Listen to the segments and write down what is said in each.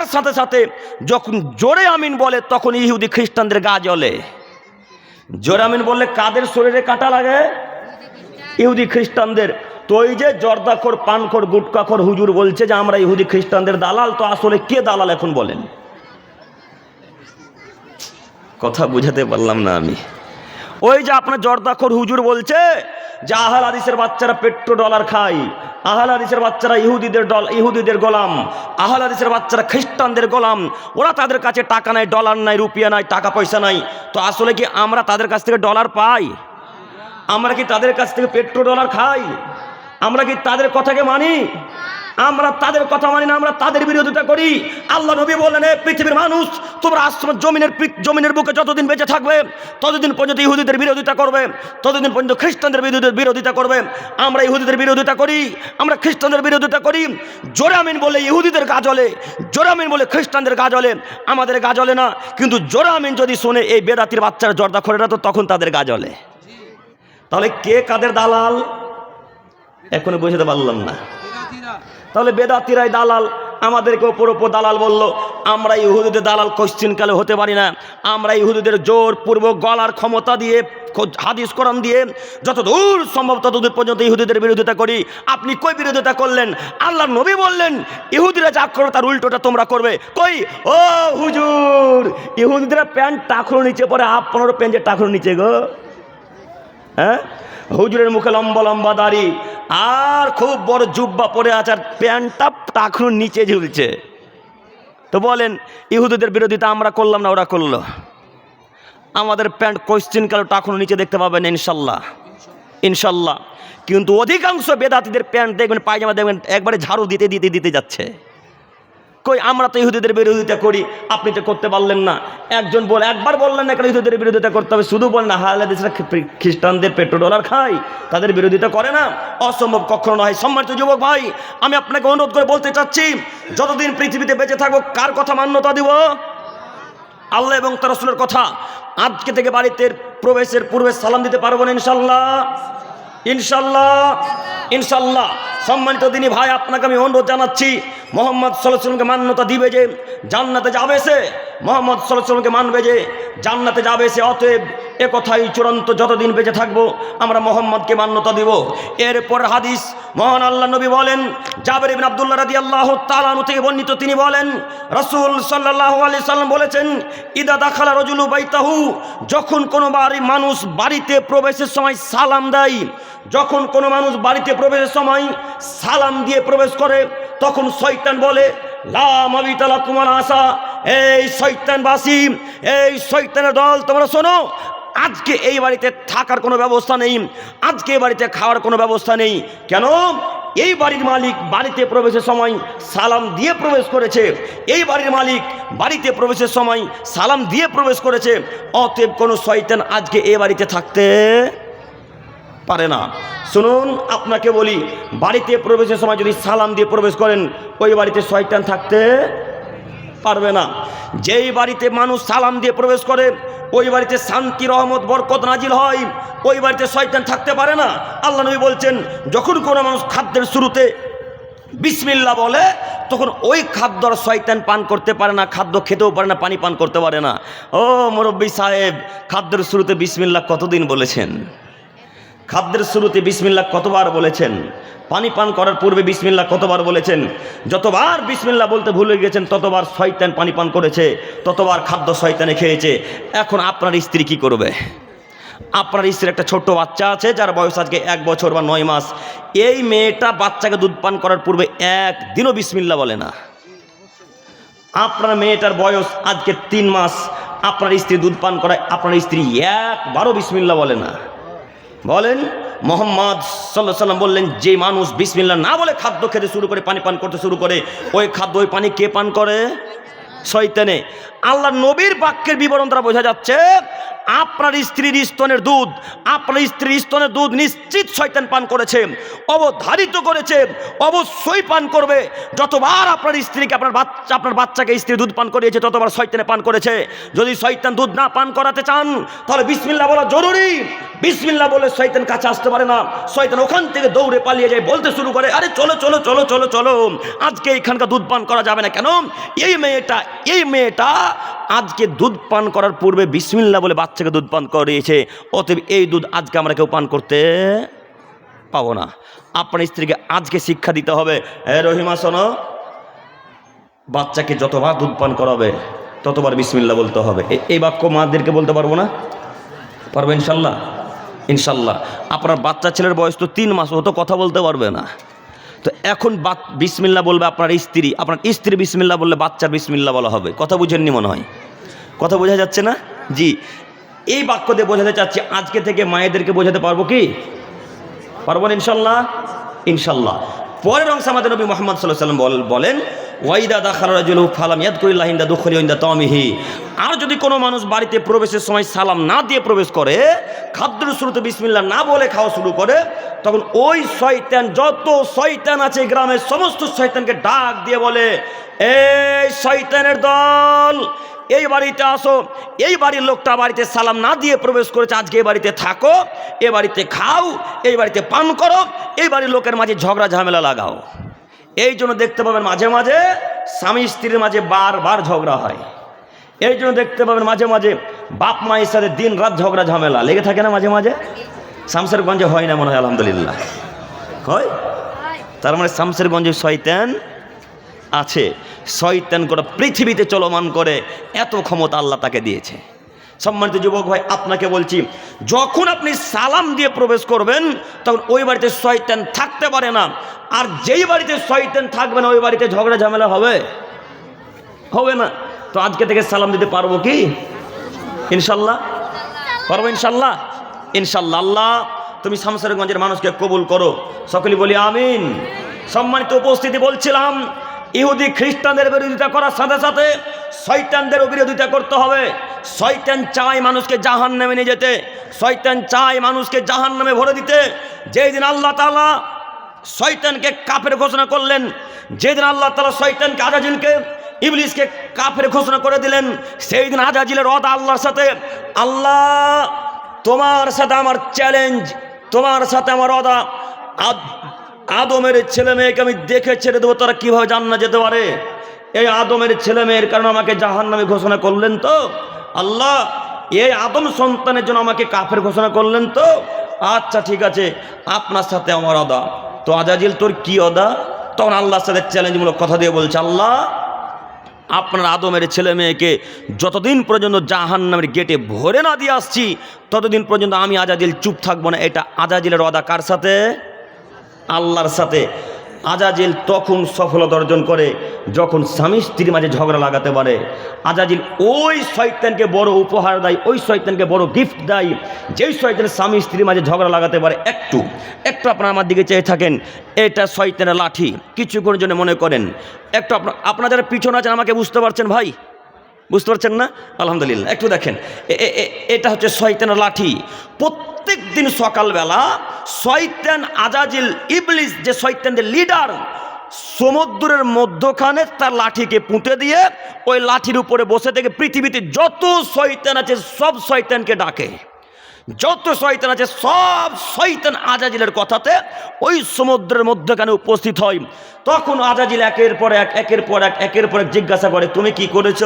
তার সাথে সাথে যখন জোরে আমিন বলে, তখন ইহুদি খ্রিস্টানদের গা জ্বলে। জোরে আমিন বললে, কাদের শরীরে কাটা লাগে? ইহুদি খ্রিস্টানদের। তো ওই যে জর্দাখোর, পানখোর, গুটকাখোর হুজুর বলছে যে, আমরা ইহুদি খ্রিস্টানদের দালাল, তো আসলে কে দালাল এখন বলেন? কথা বুঝাতে পারলাম না আমি। ওই যে আপনার জর্দাখোর হুজুর বলছে যে, আহাল আদিসের বাচ্চারা পেট্রো ডলার খায় আহাল আদিসের বাচ্চারা ইহুদিদের ডল ইহুদিদের গোলাম আহাল আদিসের বাচ্চারা খ্রিস্টানদের গোলাম, ওরা তাদের কাছে টাকা নাই ডলার নাই, রুপিয়া নাই, টাকা পয়সা নাই। তো আসলে কি আমরা তাদের কাছ থেকে ডলার পাই? আমরা কি তাদের কাছ থেকে পেট্রো ডলার খাই? আমরা কি তাদের কথাকে মানি? আমরা তাদের কথা মানি না, আমরা তাদের বিরোধিতা করি। আল্লাহ নবী বললেন, "এ পৃথিবীর মানুষ, তোমরা আশ্রম জমিনের জমিনের বুকে যতদিন বেঁচে থাকবে, ততদিন পর্যন্ত ইহুদিদের বিরোধিতা করবে, ততদিন পর্যন্ত খ্রিস্টানদের বিরোধীদের বিরোধিতা করবে। আমরা ইহুদিদের বিরোধিতা করি, আমরা খ্রিস্টানদের বিরোধিতা করি। জোরামিন বলে ইহুদিদের গা জ্বলে জোরামিন বলে খ্রিস্টানদের গা জ্বলে আমাদের গা জ্বলে না। কিন্তু জোরামিন যদি শোনে, এই বেদাতির বাচ্চারা জর্দা খোরেরা তো তখন তাদের গা জ্বলে তাহলে কে কাদের দালাল? এখনও বুঝতে পারলাম না। তাহলে বেদাতিরাই দালাল। আমাদেরকে ওপর ওপর দালাল বলল, আমরা ইহুদিদের দালাল কোশ্চিন কালে হতে পারি না। আমরা ইহুদিদের জোর পূর্বক গলার ক্ষমতা দিয়ে হাদিস কোরআন দিয়ে যত দূর সম্ভব তত দূর পর্যন্ত ইহুদিদের বিরোধিতা করি। আপনি কই বিরোধিতা করলেন? আল্লাহ নবী বললেন, ইহুদিরা যা করো তার উল্টোটা তোমরা করবে। কই? ও হুজুর ইহুদিরা প্যান্ট টাকুর নিচে পরে আপনারও প্যান্টের টাকুর নিচে গো। হ্যাঁ? হুজুরের মুখে লম্বা লম্বা দাড়ি, আর খুব বড় জুব্বা পরে আছে, আর প্যান্টটা টাকুর নিচে ঝুলছে। তো বলেন, ইহুদিদের বিরোধিতা আমরা করলাম না, ওরা করল। আমাদের প্যান্ট কোশ্চিন কালো টাকুর নিচে দেখতে পাবেন, ইনশাল্লাহ। ইনশাল্লাহ। কিন্তু অধিকাংশ বেদাতিদের প্যান্ট দেখবেন, পায়জামা দেখবেন, একবারে ঝাড়ু দিতে দিতে দিতে যাচ্ছে। কই, আমরা তো ইহুদিদের বিরোধিতা করি, আপনি তো করতে পারলেন না। একজন বলে, একবার বললেন না কেন ইহুদিদের বিরোধিতা করতে হবে? শুধু বলেন হালাদেশরা খ্রিস্টানদের পেট্রো ডলার খায় তাদের বিরোধিতা করে না। অসম্ভব কখনো নয়। সম্মানিত যুবক ভাই, আমি আপনাকে অনুরোধ করে বলতে চাচ্ছি, যতদিন পৃথিবীতে বেঁচে থাকব কার কথা মান্যতা দিব? আল্লাহ এবং তার রসুলের কথা। আজকে থেকে বাড়িতে প্রবেশের পূর্বে সালাম দিতে পারব না, ইনশাল্লাহ। ইনশাল্লাহ। ইনশাল্লাহ। সম্মানিত দিনী ভাই, আপনাকে আমি অনুরোধ জানাচ্ছি, মোহাম্মদ সাল্লামকে মান্যতা দিবে যে জান্নাতে যাবে সে। মোহাম্মদ সাল্লামকে মানবে যে জান্নাতে যাবে সে, অতএব এ কথাই চূড়ান্ত যতদিন বেঁচে থাকব, আমরা মোহাম্মদকে মান্যতা দিব। এরপর হাদিস, মহান আল্লাহ নবী বলেন, জাবের ইবিন আবদুল্লাহ রাদি আল্লাহ তালানু থেকে বর্ণিত তিনি বলেন, রসুল সাল্লাহ আলি সাল্লাম বলেছেন, ইদা দাখালা রজুলু বাইতাহু যখন কোনো বাড়ি মানুষ বাড়িতে প্রবেশের সময় সালাম দেয়, যখন কোনো মানুষ বাড়িতে প্রবেশের সময় সালাম দিয়ে প্রবেশ করে, তখন শয়তান বলে লাম আবিতালা কুমার আশা। এই শৈতানবাসী এই শৈতানের দল, তোমরা শোনো, আজকে এই বাড়িতে থাকার কোনো ব্যবস্থা নেই, আজকে এই বাড়িতে খাওয়ার কোনো ব্যবস্থা নেই। কেন? এই বাড়ির মালিক বাড়িতে প্রবেশের সময় সালাম দিয়ে প্রবেশ করেছে। এই বাড়ির মালিক বাড়িতে প্রবেশের সময় সালাম দিয়ে প্রবেশ করেছে। অতএব কোনো শয়তান আজকে এই বাড়িতে থাকতে পারে না। শুনুন, আপনাকে বলি, বাড়িতে প্রবেশের সময় যদি সালাম দিয়ে প্রবেশ করেন, ওই বাড়িতে শয়তান থাকতে পারবে না। যেই বাড়িতে মানুষ সালাম দিয়ে প্রবেশ করে, ওই বাড়িতে শান্তি, রহমত, বরকত নাজিল হয়, ওই বাড়িতে শয়তান থাকতে পারে না। আল্লাহ নবী বলছেন, যখন কোনো মানুষ খাদ্যের শুরুতে বিসমিল্লা বলে, তখন ওই খাদ্য শয়তান পান করতে পারে না, খাদ্য খেতেও পারে না, পানি পান করতে পারে না। ও মুরব্বী সাহেব, খাদ্যের শুরুতে বিসমিল্লা কতদিন বলেছেন? খাদ্যের শুরুতে বিসমিল্লা কতবার বলেছেন? পানি পান করার পূর্বে বিসমিল্লা কতবার বলেছেন? যতবার বিসমিল্লা বলতে ভুলে গেছেন, ততবার শয়তান পানি পান করেছে, ততবার খাদ্য শয়তানে খেয়েছে। এখন আপনার স্ত্রী কি করবে? আপনার স্ত্রীর একটা ছোট্ট বাচ্চা আছে, যার বয়স আজকে এক বছর বা নয় মাস। এই মেয়েটা বাচ্চাকে দুধ পান করার পূর্বে একদিনও বিসমিল্লা বলে না। আপনার মেয়েটার বয়স আজকে তিন মাস। আপনার স্ত্রী দুধ পান করায় আপনার স্ত্রী একবারও বিসমিল্লা বলে না। বলেন, মোহাম্মদ সাল্লাহ সাল্লাম বললেন, যে মানুষ বিসমিল্লা না বলে খাদ্য খেতে শুরু করে, পানি পান করতে শুরু করে, ওই খাদ্য, ওই পানি কে পান করে? শৈতেনে আল্লাহ নবীর বাক্যের বিবরণ তারা বোঝা যাচ্ছে আপনার স্ত্রীর স্তনের দুধ, আপনার স্ত্রীর স্তনের দুধ নিশ্চিত শয়তান পান করেছে, অবধারিত করেছে, অবশ্যই পান করবে। যতবার আপনার স্ত্রীকে, আপনার বাচ্চা, আপনার বাচ্চাকে স্ত্রী দুধ পান করিয়েছে, ততবার শয়তানে পান করেছে। যদি শয়তান দুধ না পান করাতে চান, তাহলে বিসমিল্লা বলা জরুরি। বিসমিল্লা বলে শয়তান কাছে আসতে পারে না। শয়তান ওখান থেকে দৌড়ে পালিয়ে যায়, বলতে শুরু করে, আরে চলো চলো চলো চলো চলো, আজকে এখানকার দুধ পান করা যাবে না কেন? এই মেয়েটা এই মেয়েটা আজকে দুধ পান করার পূর্বে বিসমিল্লা বলে বাচ্চাকে দুধ পান করিয়েছে, অতএব এই দুধ আজকে আমরা কেউ পান করতে পাবো না। আপনার স্ত্রীকে আজকে শিক্ষা দিতে হবে। হে রহিমা, শোনো। বাচ্চাকে যতবার দুধ পান করাবে, ততবার বিসমিল্লা বলতে হবে। এই বাক্য মাদেরকে বলতে পারব না? পারব ইনশাল্লাহ? ইনশাল্লাহ। আপনার বাচ্চা ছেলের বয়স তো তিন মাস, ও তো কথা বলতে পারবে না। তো এখন বাত বিসমিল্লা বলবে আপনার স্ত্রী। আপনার স্ত্রী বিসমিল্লা বললে বাচ্চার বিসমিল্লা বলা হবে। কথা বুঝেননি মনে হয়? কথা বোঝা যাচ্ছে না? জি। এই বাক্য দিয়ে বোঝাতে চাচ্ছি, আজকে থেকে মায়েদেরকে বোঝাতে পারব কি? পারব না ইনশাল্লাহ? ইনশাল্লাহ। পরের অংশ আমাদের নবী মোহাম্মদ সাল্লাহ সাল্লাম বল- বলেন ওয়াইদা দাখাল রাজুল ফালাম ইয়াদ করিল্লাহ ইন্দা দুঃখরি ইন্দা তমিহি আর যদি কোনো মানুষ বাড়িতে প্রবেশের সময় সালাম না দিয়ে প্রবেশ করে, খাদ্যের শুরুতে বিসমিল্লা না বলে খাওয়া শুরু করে, তখন ওই শয়তান, যত শয়তান আছে গ্রামের সমস্ত শয়তানকে ডাক দিয়ে বলে, এই শয়তানের দল, এই বাড়িতে আসো, এই বাড়ির লোকটা বাড়িতে সালাম না দিয়ে প্রবেশ করেছে, আজকে এই বাড়িতে থাকো এ বাড়িতে খাও, এই বাড়িতে পান করো, এই বাড়ির লোকের মাঝে ঝগড়া, ঝামেলা লাগাও। এই জন্য দেখতে পাবেন মাঝে মাঝে স্বামী স্ত্রীর মাঝে বারবার ঝগড়া হয়। এই জন্য দেখতে পাবেন মাঝে মাঝে বাপ মায়ের সাথে দিন রাত ঝগড়া, ঝামেলা। লেগে থাকে না মাঝে মাঝে? শামসেরগঞ্জে হয় না মনে হয়, আলহামদুলিল্লাহ। হয়? তার মানে শামসেরগঞ্জে শয়তান আছে। শয়তান গোটা পৃথিবীতে চলমান করে, এত ক্ষমতা আল্লাহ তাকে দিয়েছে। সম্মানিত যুবক ভাই, আপনাকে বলছি, যখন আপনি সালাম দিয়ে প্রবেশ করবেন, তখন ওই বাড়িতে শয়তান থাকতে পারে না। আর যেই বাড়িতে শয়তান থাকবে না, ওই বাড়িতে ঝগড়া ঝামেলা হবে? হবে না। তো আজকে থেকে সালাম দিতে পারব কি? ইনশাল্লাহ। পারব ইনশাল্লাহ? ইনশাল্লাহ। আল্লাহ, তুমি শামসারগঞ্জের মানুষকে কবুল করো। সকলে বলি আমিন। সম্মানিত উপস্থিতি বলছিলাম, ইহুদি খ্রিস্টানদের বিরোধিতা করার সাথে সাথে শয়তানদেরও বিরোধিতা করতে হবে। শয়তান চায় মানুষকে জাহান নামে নিয়ে যেতে। শয়তান চায় মানুষকে জাহান নামে ভরে দিতে। যেই দিন আল্লাহ তালা শয়তানকে কাফের ঘোষণা করলেন। যেদিন আল্লাহ তালা শয়তানকে আজাজিলকে, ইবলিসকে কাফের ঘোষণা করে দিলেন সেই দিন আজাজিলের রদ আল্লাহর সাথে, আল্লাহ, তোমার সাথে আমার চ্যালেঞ্জ তোমার সাথে আমার অদা আদ- আদমের ছেলে মেয়েকে আমি দেখে ছেড়ে দেবো, তারা কীভাবে জান্না যেতে পারে? এই আদমের ছেলে মেয়ের কারণে আমাকে জাহান নামে ঘোষণা করলেন তো? আল্লাহ, এই আদম সন্তানের জন্য আমাকে কাফের ঘোষণা করলেন তো? আচ্ছা ঠিক আছে, আপনার সাথে আমার অদা তো আজাজিল, তোর কি অদা তখন আল্লাহর সাথে চ্যালেঞ্জমূলক কথা দিয়ে বলছে, আল্লাহ, আপনার আদমের ছেলে মেয়েকে যতদিন পর্যন্ত জাহান নামের গেটে ভরে না দিয়ে আসছি, ততদিন পর্যন্ত আমি আজাজিল চুপ থাকব না। এটা আজাজিলের অদা কার সাথে? আল্লাহর সাথে। আজাজিল তখন সফলতা অর্জন করে, যখন স্বামী স্ত্রীর মাঝে ঝগড়া লাগাতে পারে। আজাজিল ওই শয়তানকে বড় উপহার দেয়, ওই শয়তানকে বড় গিফট দেয়, যেই শয়তান স্বামী স্ত্রীর মাঝে ঝগড়া লাগাতে পারে। একটু একটু আপনারা আমার দিকে চেয়ে থাকেন, এটা শয়তানের লাঠি। কিছুক্ষণের জন্য মনে করেন, একটু আপনার আপনার যারা পিছনে আছেন আমাকে বুঝতে পারছেন ভাই? বুঝতে পারছেন না? আলহামদুলিল্লাহ, একটু দেখেন এটা হচ্ছে শয়তানের লাঠি। প্রত্যেক দিন সকালবেলা শয়তান আজাজিল ইবলিস, যে শয়তানদের লিডার, সমুদ্রের মধ্যখানে তার লাঠিকে পুঁতে দিয়ে ওই লাঠির উপরে বসে থেকে পৃথিবীতে যত সৈতেন আছে সব শয়তানকে ডাকে। যত শয়তান আছে, সব শয়তান আজাজিলের কথাতে ওই সমুদ্রের মধ্যখানে উপস্থিত হয়। তখন আজাজিল একের পর এক, একের পর এক, একের পর এক জিজ্ঞাসা করে, তুমি কি করেছ?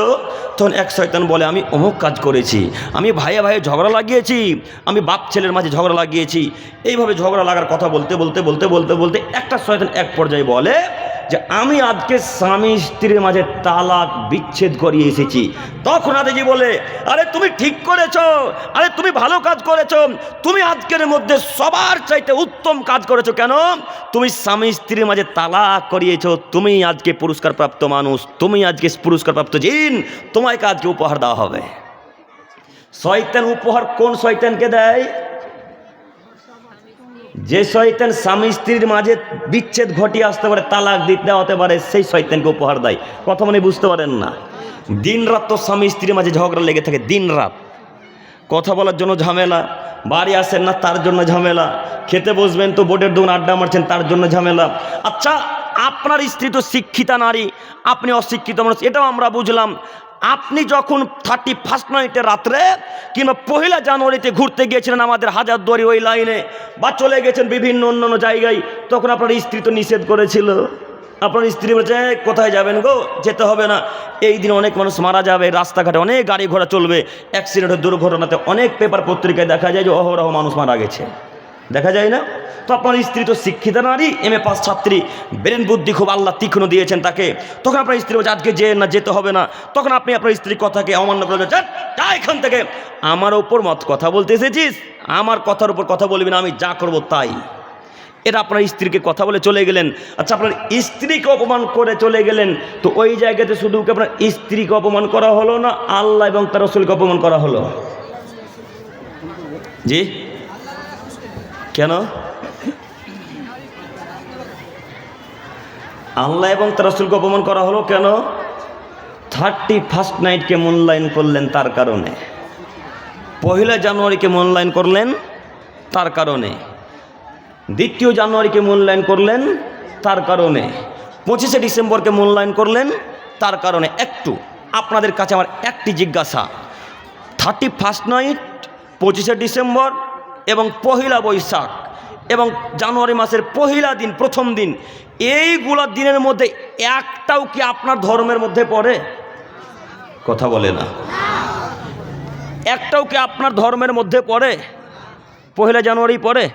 তখন এক শয়তান বলে, আমি অমুক কাজ করেছি। আমি ভাইয়ে ভাইয়ে ঝগড়া লাগিয়েছি। আমি বাপ ছেলের মাঝে ঝগড়া লাগিয়েছি। এইভাবে ঝগড়া লাগার কথা বলতে বলতে বলতে বলতে বলতে একটা শয়তান এক পর্যায়ে বলে যে আমি আজকে স্বামী স্ত্রীর মাঝে তালাক, বিচ্ছেদ করিয়ে এসেছি। তখন আদেজি বলে, আরে তুমি ঠিক করেছ, আরে তুমি ভালো কাজ করেছ, তুমি আজকের মধ্যে সবার চাইতে উত্তম কাজ করেছ কেন? তুমি স্বামী স্ত্রীর মাঝে তালাক করিয়েছো, তুমি আজকে পুরস্কার প্রাপ্ত মানুষ, তুমি আজকে পুরস্কার প্রাপ্ত জিন তোমাকে আজকে উপহার দেওয়া হবে। শয়তান উপহার কোন শয়তানকে দেয়? যে শয়তান স্বামী স্ত্রীর মাঝে বিচ্ছেদ ঘটিয়ে আসতে পারে, তালাক দিতে হতে পারে, সেই শয়তানকে উপহার দেয়। কথা মানে বুঝতে পারেন না। দিন রাত তো স্বামী স্ত্রীর মাঝে ঝগড়া লেগে থাকে দিন রাত কথা বলার জন্য ঝামেলা, বাড়ি আসেন না, তার জন্য ঝামেলা। খেতে বসবেন তো বোর্ডের দোকান আড্ডা মারছেন, তার জন্য ঝামেলা। আচ্ছা আপনার স্ত্রী তো শিক্ষিতা নারী, আপনি অশিক্ষিত মানুষ, এটাও আমরা বুঝলাম। আপনি যখন থার্টি ফার্স্ট নাইটে রাত্রে কিংবা পহিলা জানুয়ারিতে ঘুরতে গিয়েছিলেন আমাদের হাজারদুয়ারি ওই লাইনে বা চলে গেছেন বিভিন্ন অন্য অন্য জায়গায় তখন আপনার স্ত্রী তো নিষেধ করেছিল। আপনার স্ত্রী বলছে "এই, কোথায় যাবেন গো? যেতে হবে না। এই দিন অনেক মানুষ মারা যাবে রাস্তাঘাটে অনেক গাড়ি ঘোড়া চলবে অ্যাক্সিডেন্টের দুর্ঘটনাতে অনেক পেপার পত্রিকায় দেখা যায় যে অহরহ মানুষ মারা গেছে। দেখা যায় না? তো আপনার স্ত্রী তো শিক্ষিত নারী এম এ পাস ছাত্রী। ব্রেন বুদ্ধি খুব আল্লাহ তীক্ষ্ণ দিয়েছেন তাকে। তখন আপনার স্ত্রী বলছে আজকে যে না যেতে হবে না। তখন আপনি আপনার স্ত্রীর কথাকে অমান্য করে "যান, যা এখান থেকে। আমার ওপর মত কথা বলতে এসেছিস? আমার কথার উপর কথা বলবি না আমি যা করব তাই। এটা আপনার স্ত্রীকে কথা বলে চলে গেলেন। আচ্ছা আপনার স্ত্রীকে অপমান করে চলে গেলেন। তো ওই জায়গাতে শুধু আপনার স্ত্রীকে অপমান করা হলো না আল্লাহ এবং তার রসুলকে অপমান করা হলো? জি? কেন? আল্লাহ এবং তার রসুলকে অপমান করা হলো কেন? থার্টি ফার্স্ট নাইটকে মূল্যায়ন করলেন তার কারণে। পহিলা জানুয়ারিকে মূল্যায়ন করলেন তার কারণে। দ্বিতীয় জানুয়ারিকে মূল্যায়ন করলেন তার কারণে। পঁচিশে ডিসেম্বরকে মূল্যায়ন করলেন তার কারণে। একটু, আপনাদের কাছে আমার একটি জিজ্ঞাসা। থার্টি ফার্স্ট নাইট পঁচিশে ডিসেম্বর এবং পহিলা বৈশাখ এবং জানুয়ারি মাসের পহিলা দিন, প্রথম দিন, এইগুলো দিনের মধ্যে একটাও কি আপনার ধর্মের মধ্যে পড়ে? কথা বলে না। একটাও কি আপনার ধর্মের মধ্যে পড়ে? পহিলা জানুয়ারি পড়ে?